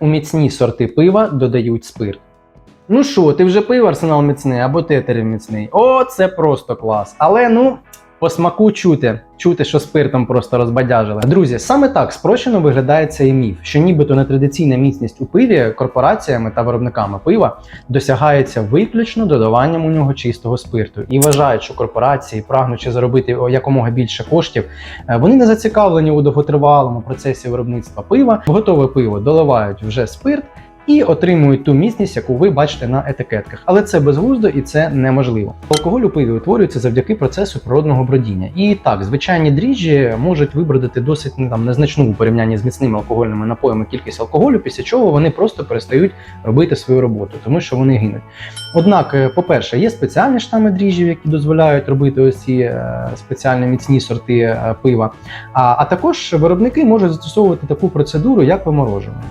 У міцні сорти пива додають спирт. Ну що, ти вже пив арсенал міцний або тетерів міцний? О, це просто клас. Але ну. По смаку чути, чути, що спиртом просто розбадяжили. Друзі, саме так спрощено виглядає цей міф, що нібито нетрадиційна міцність у пиві корпораціями та виробниками пива досягається виключно додаванням у нього чистого спирту. І вважають, що корпорації, прагнучи заробити якомога більше коштів, е, вони не зацікавлені у довготривалому процесі виробництва пива. Готове пиво доливають вже спирт. І отримують ту міцність, яку ви бачите на етикетках. Але це безглуздо і це неможливо. Алкоголь у пиві утворюється завдяки процесу природного бродіння. І так, звичайні дріжджі можуть вибродити досить ну, там, незначну у порівнянні з міцними алкогольними напоями кількість алкоголю, після чого вони просто перестають робити свою роботу, тому що вони гинуть. Однак, е, по-перше, є спеціальні штами дріжджів, які дозволяють робити ось ці е, спеціальні міцні сорти е, пива. А, а також виробники можуть застосовувати таку процедуру, як виморожування.